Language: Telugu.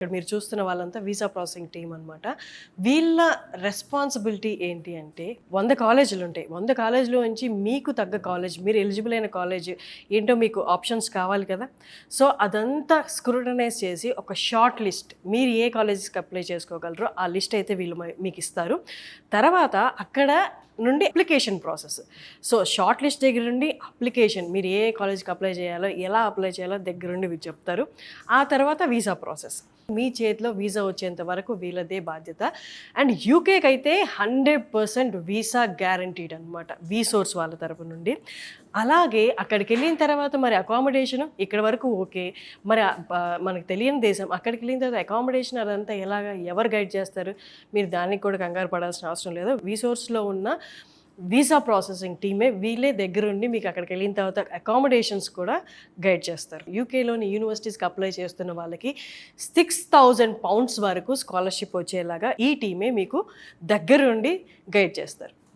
ఇక్కడ మీరు చూస్తున్న వాళ్ళంతా వీసా ప్రాసెసింగ్ టీం అనమాట వీళ్ళ రెస్పాన్సిబిలిటీ ఏంటి అంటే వంద కాలేజీలు ఉంటాయి. వంద కాలేజీలో నుంచి మీకు తగ్గ కాలేజ్ మీరు ఎలిజిబుల్ అయిన కాలేజ్ ఏంటో మీకు ఆప్షన్స్ కావాలి కదా. సో అదంతా స్క్రూటనైజ్ చేసి ఒక షార్ట్ లిస్ట్ మీరు ఏ కాలేజెస్కి అప్లై చేసుకోగలరో ఆ లిస్ట్ అయితే వీళ్ళు మీకు ఇస్తారు. తర్వాత అక్కడ నుండి application process. So short list దగ్గర నుండి అప్లికేషన్ మీరు ఏ కాలేజ్కి అప్లై చేయాలో ఎలా అప్లై చేయాలో దగ్గర నుండి చెప్తారు. ఆ తర్వాత వీసా ప్రాసెస్. మీ చేతిలో వీసా వచ్చేంత వరకు వీళ్ళదే బాధ్యత. అండ్ యూకేకి అయితే హండ్రెడ్ పర్సెంట్ వీసా గ్యారంటీడ్ అనమాట వీసోర్స్ వాళ్ళ తరపు నుండి. అలాగే అక్కడికి వెళ్ళిన తర్వాత మరి అకామిడేషన్ ఇక్కడ వరకు ఓకే. మరి మనకు తెలియని దేశం అక్కడికి వెళ్ళిన తర్వాత అకామిడేషన్ అదంతా ఎలాగా ఎవరు గైడ్ చేస్తారు? మీరు దానికి కూడా కంగారు పడాల్సిన అవసరం లేదు. వీసోర్స్లో ఉన్న వీసా ప్రాసెసింగ్ టీమే వీళ్ళే దగ్గరుండి మీకు అక్కడికి వెళ్ళిన తర్వాత అకామిడేషన్స్ కూడా గైడ్ చేస్తారు. యూకేలోని యూనివర్సిటీస్కి అప్లై చేస్తున్న వాళ్ళకి సిక్స్ థౌజండ్ పౌండ్స్ వరకు స్కాలర్షిప్ వచ్చేలాగా ఈ టీమే మీకు దగ్గరుండి గైడ్ చేస్తారు.